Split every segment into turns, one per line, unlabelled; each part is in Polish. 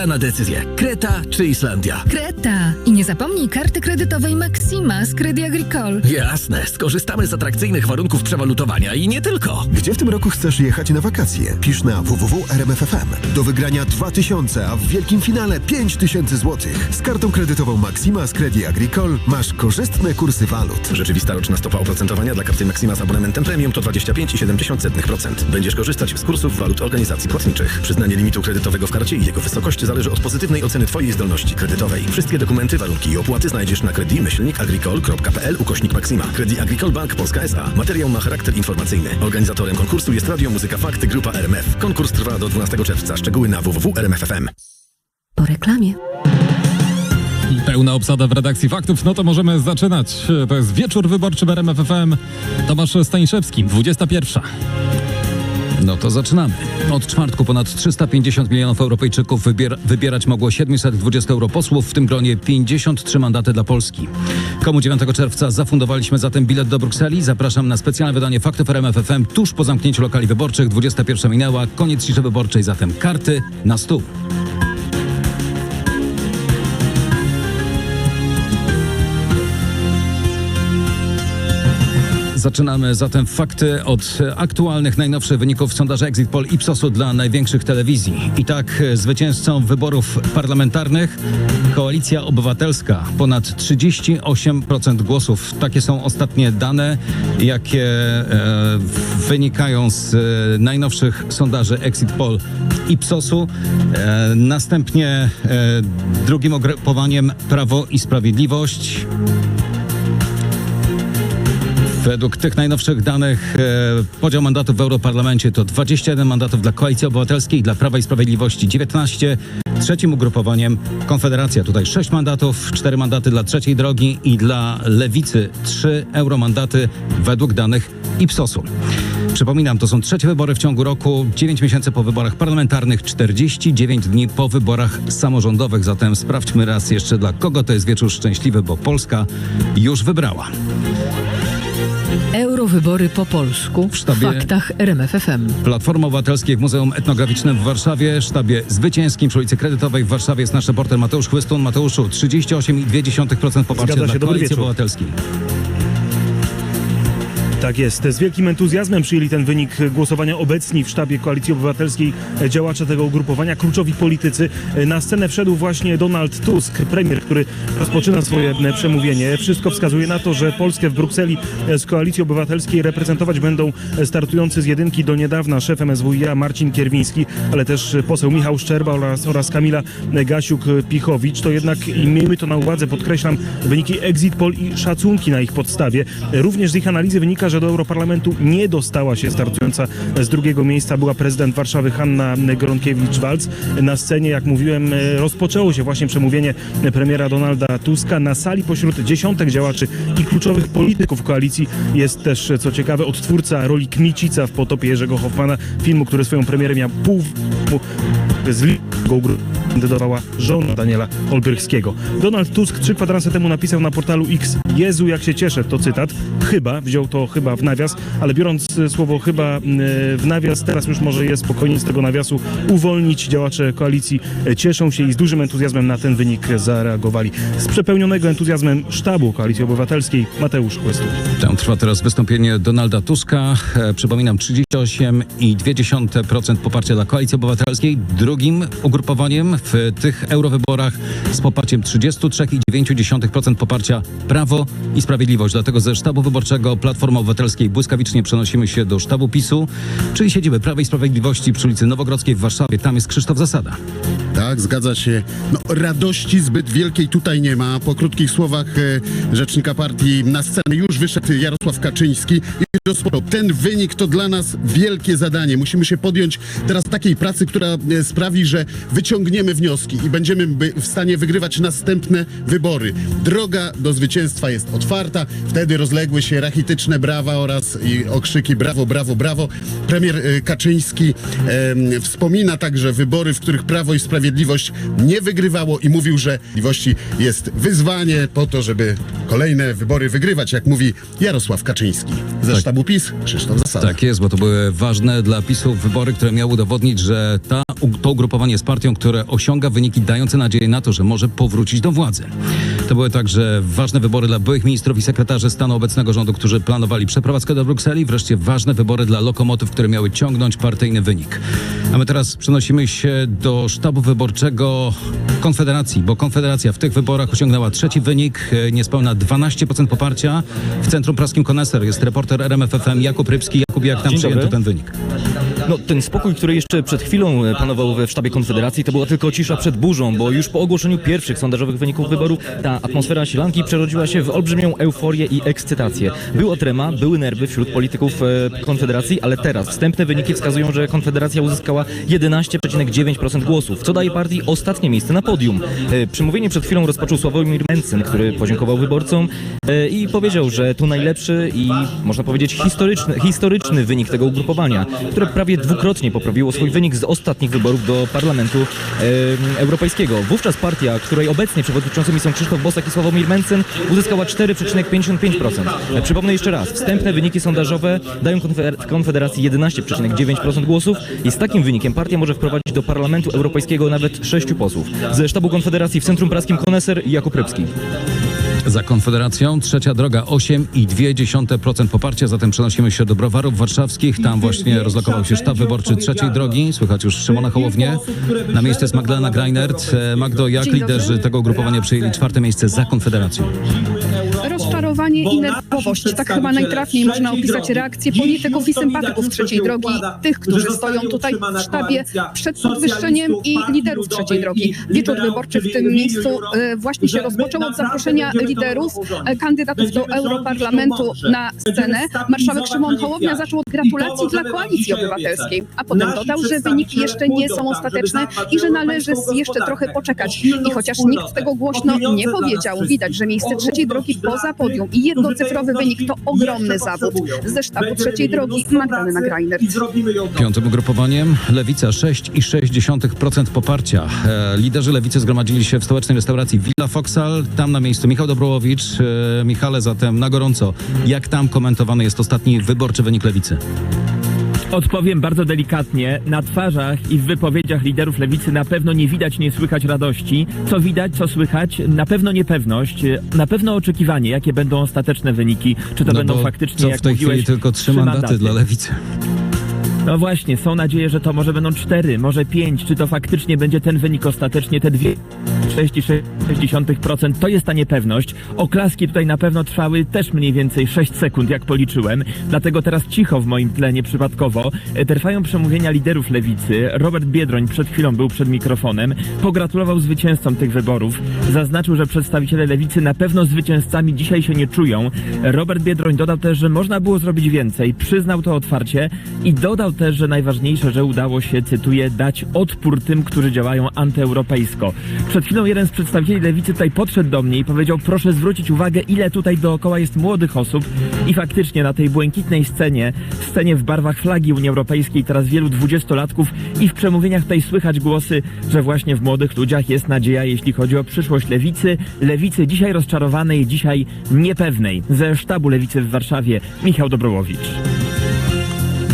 Pora na decyzję. Kreta czy Islandia?
Kreta! I nie zapomnij karty kredytowej Maxima z Credit Agricole.
Jasne, skorzystamy z atrakcyjnych warunków przewalutowania i nie tylko.
Gdzie w tym roku chcesz jechać na wakacje? Pisz na www.rmf.fm. Do wygrania 2000, a w wielkim finale 5000 zł. Z kartą kredytową Maxima z Credit Agricole masz korzystne kursy walut.
Rzeczywista roczna stopa oprocentowania dla karty Maxima z abonamentem premium to 25,7%. Będziesz korzystać z kursów walut organizacji płatniczych. Przyznanie limitu kredytowego w karcie i jego wysokość zależy od pozytywnej oceny Twojej zdolności kredytowej. Wszystkie dokumenty, warunki i opłaty znajdziesz na credit-agricole.pl ukośnik Maxima. Credit Agricole Bank Polska S.A. Materiał ma charakter informacyjny. Organizatorem konkursu jest Radio Muzyka Fakty Grupa RMF. Konkurs trwa do 12 czerwca. Szczegóły na www.rmf.fm.
Po reklamie.
Pełna obsada w redakcji faktów, no to możemy zaczynać. To jest wieczór wyborczy w RMF FM. Tomasz Staniszewski, 21. No to zaczynamy. Od czwartku ponad 350 milionów Europejczyków wybier wybierać mogło 720 europosłów, w tym gronie 53 mandaty dla Polski. Komu 9 czerwca zafundowaliśmy zatem bilet do Brukseli? Zapraszam na specjalne wydanie Faktów RMF FM tuż po zamknięciu lokali wyborczych. 21 minęła, koniec ciszy wyborczej, zatem karty na stół. Zaczynamy zatem fakty od aktualnych, najnowszych wyników sondaża Exit Poll Ipsosu dla największych telewizji. I tak e, zwycięzcą wyborów parlamentarnych Koalicja Obywatelska. Ponad 38% głosów. Takie są ostatnie dane, jakie e, wynikają z e, najnowszych sondaży Exit Poll Ipsosu. E, następnie e, drugim ugrupowaniem Prawo i Sprawiedliwość. Według tych najnowszych danych e, podział mandatów w Europarlamencie to 21 mandatów dla Koalicji Obywatelskiej, dla Prawa i Sprawiedliwości 19. Trzecim ugrupowaniem Konfederacja, tutaj 6 mandatów, 4 mandaty dla Trzeciej Drogi i dla Lewicy 3 euromandaty według danych Ipsosu. Przypominam, to są trzecie wybory w ciągu roku, 9 miesięcy po wyborach parlamentarnych, 49 dni po wyborach samorządowych. Zatem sprawdźmy raz jeszcze, dla kogo to jest wieczór szczęśliwy, bo Polska już wybrała.
Eurowybory po polsku w,
sztabie-
faktach RMFFM.
Platforma Obywatelskiej w Muzeum Etnograficznym w Warszawie, sztabie zwycięskim przy ulicy Kredytowej w Warszawie jest nasz reporter Mateusz Chwystun. Mateuszu, 38,2% poparcia
Zgadza
dla
się,
Koalicji
wieczór.
Obywatelskiej.
Tak jest. Z wielkim entuzjazmem przyjęli ten wynik głosowania obecni w sztabie Koalicji Obywatelskiej działacze tego ugrupowania, kluczowi politycy. Na scenę wszedł właśnie Donald Tusk, premier, który rozpoczyna swoje przemówienie. Wszystko wskazuje na to, że Polskę w Brukseli z Koalicji Obywatelskiej reprezentować będą startujący z jedynki do niedawna szef MSWiA Marcin Kierwiński, ale też poseł Michał Szczerba oraz, oraz Kamila Gasiuk-Pichowicz. To jednak i miejmy to na uwadze, podkreślam, wyniki Exit Poll i szacunki na ich podstawie. Również z ich analizy wynika, że do Europarlamentu nie dostała się startująca z drugiego miejsca była prezydent Warszawy Hanna Gronkiewicz-Walc. Na scenie, jak mówiłem, rozpoczęło się właśnie przemówienie premiera Donalda Tuska. Na sali pośród dziesiątek działaczy i kluczowych polityków koalicji jest też, co ciekawe, odtwórca roli Kmicica w potopie Jerzego Hoffmana, filmu, który swoją premierę miał pół z ligą kandydowała żona Daniela Olbrychskiego. Donald Tusk trzy kwadranse temu napisał na portalu X Jezu, jak się cieszę, to cytat. Chyba, wziął to chyba w nawias, ale biorąc e, słowo chyba e, w nawias, teraz już może jest spokojnie z tego nawiasu uwolnić. Działacze koalicji e, cieszą się i z dużym entuzjazmem na ten wynik zareagowali. Z przepełnionego entuzjazmem sztabu Koalicji Obywatelskiej Mateusz Kłestu.
Tam trwa teraz wystąpienie Donalda Tuska. Przypominam, 38,2% poparcia dla Koalicji Obywatelskiej. Drugim ugrupowaniem w tych eurowyborach z poparciem 33,9% poparcia Prawo i Sprawiedliwość. Dlatego ze sztabu wyborczego Platformy Obywatelskiej błyskawicznie przenosimy się do sztabu PiSu, czyli siedziby Prawa i Sprawiedliwości przy ulicy Nowogrodzkiej w Warszawie. Tam jest Krzysztof Zasada.
Tak, zgadza się. No, radości zbyt wielkiej tutaj nie ma. Po krótkich słowach e, rzecznika partii na scenę już wyszedł Jarosław Kaczyński i rozpoczął. Ten wynik to dla nas wielkie zadanie. Musimy się podjąć teraz takiej pracy, która e, sprawi, że wyciągniemy wnioski i będziemy by- w stanie wygrywać następne wybory. Droga do zwycięstwa jest otwarta. Wtedy rozległy się rachityczne brawa oraz i okrzyki brawo, brawo, brawo. Premier e, Kaczyński em, wspomina także wybory, w których Prawo i Sprawiedliwość Sprawiedliwość nie wygrywało i mówił, że Sprawiedliwości jest wyzwanie po to, żeby kolejne wybory wygrywać, jak mówi Jarosław Kaczyński. Ze
Tak.
sztabu PiS Krzysztof Zasada.
Tak jest, bo to były ważne dla PiSu wybory, które miały udowodnić, że ta, to ugrupowanie jest partią, które osiąga wyniki dające nadzieję na to, że może powrócić do władzy. To były także ważne wybory dla byłych ministrów i sekretarzy stanu obecnego rządu, którzy planowali przeprowadzkę do Brukseli. Wreszcie ważne wybory dla lokomotyw, które miały ciągnąć partyjny wynik. A my teraz przenosimy się do sztabu wyborczego Konfederacji, bo Konfederacja w tych wyborach osiągnęła trzeci wynik, e, niespełna 12% poparcia. W centrum praskim Koneser jest reporter RMFFM Jakub Rybski. Jakub, jak tam przyjęto ten wynik?
No, ten spokój, który jeszcze przed chwilą e, panował we sztabie Konfederacji, to była tylko cisza przed burzą, bo już po ogłoszeniu pierwszych sondażowych wyników wyborów ta atmosfera sielanki przerodziła się w olbrzymią euforię i ekscytację. Było trema, były nerwy wśród polityków e, Konfederacji, ale teraz wstępne wyniki wskazują, że Konfederacja uzyskała 11,9% głosów, co daje partii ostatnie miejsce na podium. E, Przemówienie przed chwilą rozpoczął Sławomir Mencen, który podziękował wyborcom e, i powiedział, że to najlepszy i można powiedzieć historyczny, historyczny wynik tego ugrupowania, które prawie dwukrotnie poprawiło swój wynik z ostatnich wyborów do Parlamentu e, Europejskiego. Wówczas partia, której obecnie przewodniczącymi są Krzysztof Bosak i Sławomir Mencen, uzyskała 4,55%. E, Przypomnę jeszcze raz, wstępne wyniki sondażowe dają Konfeder- Konfederacji 11,9% głosów i z takim wynikiem partia może wprowadzić do Parlamentu Europejskiego nawet sześciu posłów. Ze sztabu Konfederacji w Centrum Praskim Koneser Jakub Rybski.
Za Konfederacją trzecia droga 8,2% poparcia, zatem przenosimy się do Browarów Warszawskich. Tam właśnie rozlokował się sztab wyborczy trzeciej drogi. Słychać już Szymona Hołownię. Na miejscu jest Magdalena Greinert. E, Magdo, jak liderzy tego ugrupowania przyjęli czwarte miejsce za Konfederacją?
Rozczarowanie i nerwowość. Tak chyba najtrafniej można opisać reakcję polityków i sympatyków trzeciej drogi, tych, którzy stoją tutaj w sztabie przed podwyższeniem i liderów trzeciej drogi. Wieczór wyborczy w tym miejscu e, właśnie się rozpoczął od zaproszenia liderów, e, kandydatów do Europarlamentu na scenę. Marszałek Szymon Hołownia zaczął od gratulacji dla Koalicji Obywatelskiej, a potem dodał, że wyniki jeszcze nie są ostateczne i że należy jeszcze trochę poczekać. I chociaż nikt tego głośno nie powiedział, widać, że miejsce trzeciej drogi poza podium i jednocyfrowy wynik to ogromny zawód. Ze sztabu trzeciej drogi Magdalena Greiner.
Piątym ugrupowaniem Lewica 6,6% poparcia. E, liderzy Lewicy zgromadzili się w stołecznej restauracji Villa Foxal. Tam na miejscu Michał Dobrołowicz. E, Michale, zatem na gorąco. Jak tam komentowany jest ostatni wyborczy wynik Lewicy?
Odpowiem bardzo delikatnie. Na twarzach i w wypowiedziach liderów lewicy na pewno nie widać, nie słychać radości. Co widać, co słychać, na pewno niepewność, na pewno oczekiwanie, jakie będą ostateczne wyniki. Czy to
No
będą faktycznie,
co
jak
w tej
mówiłeś,
chwili tylko trzy mandaty dla Lewicy.
No właśnie, są nadzieje, że to może będą cztery, może pięć. Czy to faktycznie będzie ten wynik ostatecznie, te dwie 6,6%. To jest ta niepewność. Oklaski tutaj na pewno trwały też mniej więcej 6 sekund, jak policzyłem. Dlatego teraz cicho w moim tle, nieprzypadkowo. E, Trwają przemówienia liderów lewicy. Robert Biedroń przed chwilą był przed mikrofonem. Pogratulował zwycięzcom tych wyborów. Zaznaczył, że przedstawiciele lewicy na pewno zwycięzcami dzisiaj się nie czują. Robert Biedroń dodał też, że można było zrobić więcej. Przyznał to otwarcie i dodał też, że najważniejsze, że udało się, cytuję, dać odpór tym, którzy działają antyeuropejsko. Przed chwilą jeden z przedstawicieli lewicy tutaj podszedł do mnie i powiedział, proszę zwrócić uwagę, ile tutaj dookoła jest młodych osób i faktycznie na tej błękitnej scenie, scenie w barwach flagi Unii Europejskiej, teraz wielu dwudziestolatków i w przemówieniach tutaj słychać głosy, że właśnie w młodych ludziach jest nadzieja, jeśli chodzi o przyszłość lewicy. Lewicy dzisiaj rozczarowanej, dzisiaj niepewnej. Ze sztabu lewicy w Warszawie Michał Dobrołowicz.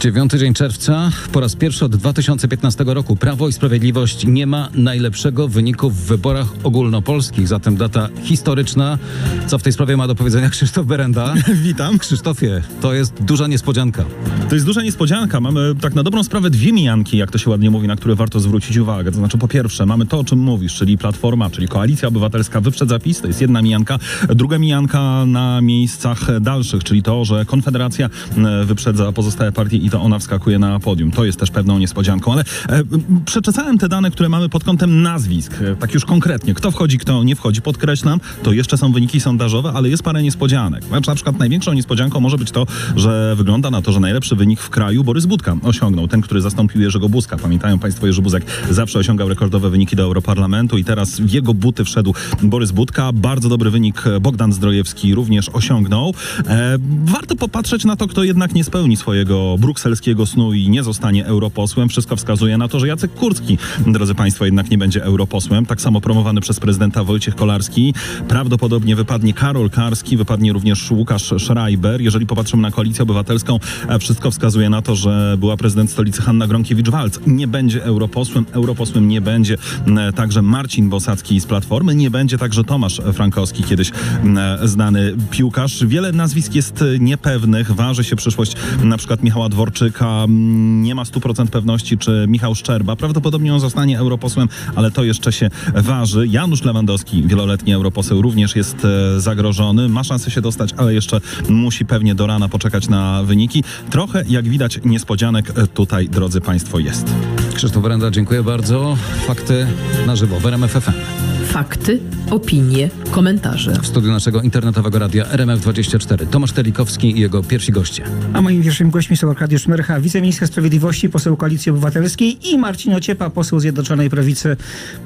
Dziewiąty dzień czerwca. Po raz pierwszy od 2015 roku Prawo i Sprawiedliwość nie ma najlepszego wyniku w wyborach ogólnopolskich. Zatem data historyczna. Co w tej sprawie ma do powiedzenia Krzysztof Berenda?
Witam.
Krzysztofie, to jest duża niespodzianka.
To jest duża niespodzianka. Mamy tak na dobrą sprawę dwie mijanki, jak to się ładnie mówi, na które warto zwrócić uwagę. To znaczy po pierwsze mamy to, o czym mówisz, czyli Platforma, czyli Koalicja Obywatelska wyprzedza PiS, to jest jedna mijanka. Druga mijanka na miejscach dalszych, czyli to, że Konfederacja e, wyprzedza pozostałe partie i to ona wskakuje na podium. To jest też pewną niespodzianką, ale e, przeczesałem te dane, które mamy pod kątem nazwisk, e, tak już konkretnie. Kto wchodzi, kto nie wchodzi, podkreślam, to jeszcze są wyniki sondażowe, ale jest parę niespodzianek. Na przykład największą niespodzianką może być to, że wygląda na to, że najlepszy wynik w kraju Borys Budka osiągnął. Ten, który zastąpił Jerzego Buzka. Pamiętają Państwo, Jerzy Buzek zawsze osiągał rekordowe wyniki do Europarlamentu i teraz w jego buty wszedł Borys Budka. Bardzo dobry wynik Bogdan Zdrojewski również osiągnął. E, warto popatrzeć na to, kto jednak nie spełni swojego brukselskiego brukselskiego snu i nie zostanie europosłem. Wszystko wskazuje na to, że Jacek Kurski, drodzy Państwo, jednak nie będzie europosłem. Tak samo promowany przez prezydenta Wojciech Kolarski. Prawdopodobnie wypadnie Karol Karski, wypadnie również Łukasz Schreiber. Jeżeli popatrzymy na koalicję obywatelską, wszystko wskazuje na to, że była prezydent stolicy Hanna Gronkiewicz-Walc nie będzie europosłem. Europosłem nie będzie e, także Marcin Bosacki z Platformy, nie będzie także Tomasz Frankowski, kiedyś e, znany piłkarz. Wiele nazwisk jest e, niepewnych, waży się przyszłość na przykład Michała Dworczyka, Mm, nie ma 100% pewności, czy Michał Szczerba. Prawdopodobnie on zostanie europosłem, ale to jeszcze się waży. Janusz Lewandowski, wieloletni europoseł, również jest e, zagrożony. Ma szansę się dostać, ale jeszcze musi pewnie do rana poczekać na wyniki. Trochę, jak widać, niespodzianek e, tutaj, drodzy Państwo, jest.
Krzysztof Brenda, dziękuję bardzo. Fakty na żywo w RMF FM.
Fakty, opinie, komentarze.
W studiu naszego internetowego radia RMF24 Tomasz Telikowski i jego pierwsi goście.
A moimi pierwszymi gośćmi są Arkadiusz Myrcha, wiceminister sprawiedliwości, poseł Koalicji Obywatelskiej i Marcin Ociepa, poseł Zjednoczonej Prawicy,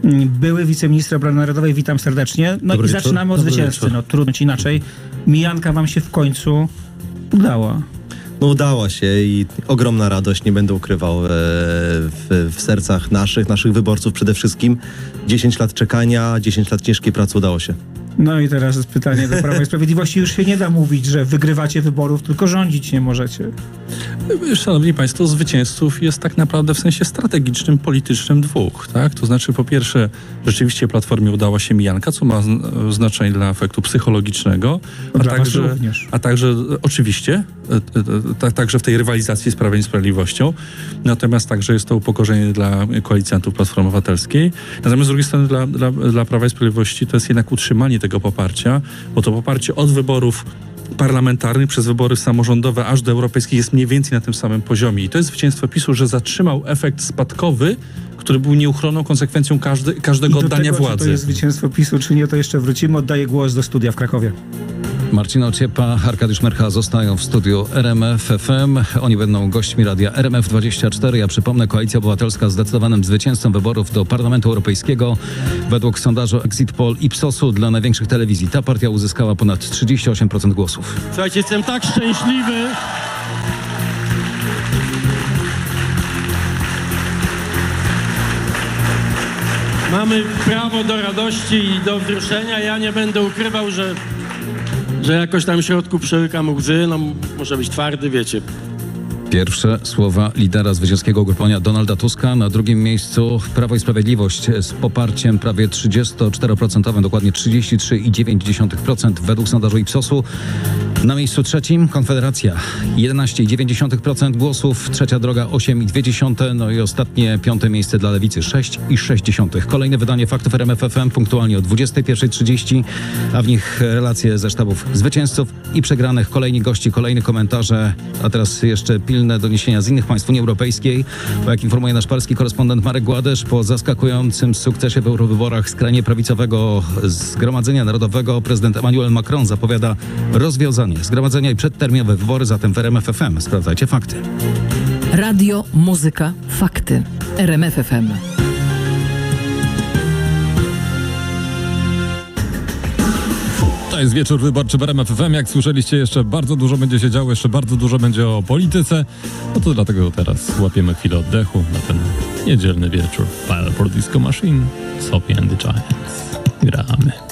mm, były wiceminister obrony narodowej. Witam serdecznie. No
Dobry
i
wieczór.
zaczynamy od
Dobry
zwycięzcy.
wieczór.
No trudno ci inaczej. Mijanka wam się w końcu udała.
No udała się i ogromna radość, nie będę ukrywał, e, w, w sercach naszych, naszych wyborców przede wszystkim. 10 lat czekania, 10 lat ciężkiej pracy udało się.
No i teraz jest pytanie do Prawa i Sprawiedliwości. Już się nie da mówić, że wygrywacie wyborów, tylko rządzić nie możecie.
Szanowni Państwo, zwycięzców jest tak naprawdę w sensie strategicznym, politycznym dwóch. Tak? To znaczy, po pierwsze, rzeczywiście Platformie udała się mijanka, co ma zn- znaczenie dla efektu psychologicznego, a
Dla
także, a także e, oczywiście, e, e, ta, także w tej rywalizacji z Prawem i Sprawiedliwością. Natomiast także jest to upokorzenie dla koalicjantów Platformy Obywatelskiej. Natomiast z drugiej strony dla, dla, dla Prawa i Sprawiedliwości to jest jednak utrzymanie tego poparcia, bo to poparcie od wyborów parlamentarnych przez wybory samorządowe aż do europejskich jest mniej więcej na tym samym poziomie. I to jest zwycięstwo PiSu, że zatrzymał efekt spadkowy, który był nieuchronną konsekwencją każdego
I do
oddania
tego, Czy to
władzy.
jest zwycięstwo PiSu, czy nie, to jeszcze wrócimy. Oddaję głos do studia w Krakowie.
Marcin Ociepa, Arkadiusz Mercha zostają w studiu RMF FM. Oni będą gośćmi radia RMF24. Ja przypomnę, Koalicja Obywatelska zdecydowanym zwycięzcą wyborów do Parlamentu Europejskiego. Według sondażu Exit Poll Ipsosu dla największych telewizji ta partia uzyskała ponad 38% głosów.
Słuchajcie, jestem tak szczęśliwy. Mamy prawo do radości i do wzruszenia. Ja nie będę ukrywał, że, że jakoś tam w środku przełykam łzy. No, muszę być twardy, wiecie.
Pierwsze słowa lidera zwycięskiego ugrupowania Donalda Tuska. Na drugim miejscu Prawo i Sprawiedliwość z poparciem prawie 34%, dokładnie 33,9% według sondażu Ipsosu. Na miejscu trzecim Konfederacja 11,9% głosów, trzecia droga 8,2%, no i ostatnie piąte miejsce dla Lewicy 6,6%. Kolejne wydanie faktów RMFFM punktualnie o 21.30, a w nich relacje ze sztabów zwycięzców i przegranych, kolejni gości, kolejne komentarze, a teraz jeszcze pilne doniesienia z innych państw Unii Europejskiej, bo jak informuje nasz polski korespondent Marek Gładesz, po zaskakującym sukcesie w eurowyborach skrajnie prawicowego Zgromadzenia Narodowego prezydent Emmanuel Macron zapowiada rozwiązanie zgromadzenia i przedterminowe wybory, zatem w RMF FM sprawdzajcie fakty.
Radio, muzyka, fakty. RMF FM.
To jest wieczór wyborczy w RMF FM. Jak słyszeliście, jeszcze bardzo dużo będzie się działo, jeszcze bardzo dużo będzie o polityce. No to dlatego teraz łapiemy chwilę oddechu na ten niedzielny wieczór. For Disco Machine, Sophie and the Giants. Gramy.